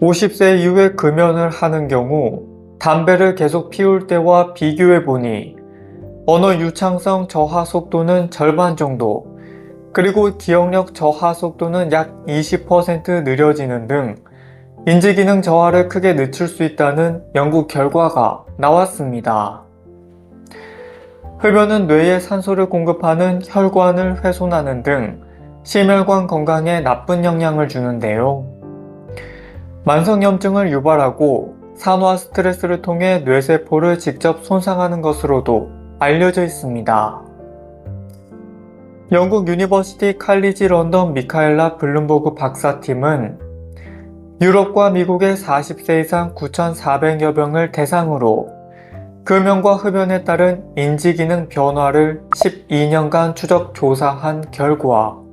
50세 이후에 금연을 하는 경우 담배를 계속 피울 때와 비교해 보니 언어 유창성 저하 속도는 절반 정도, 그리고 기억력 저하 속도는 약 20% 느려지는 등 인지기능 저하를 크게 늦출 수 있다는 연구 결과가 나왔습니다. 흡연은 뇌에 산소를 공급하는 혈관을 훼손하는 등 심혈관 건강에 나쁜 영향을 주는데요. 만성염증을 유발하고 산화 스트레스를 통해 뇌세포를 직접 손상하는 것으로도 알려져 있습니다. 영국 유니버시티 칼리지 런던 미카엘라 블룸버그 박사팀은 유럽과 미국의 40세 이상 9,400여 명을 대상으로 금연과 흡연에 따른 인지기능 변화를 12년간 추적 조사한 결과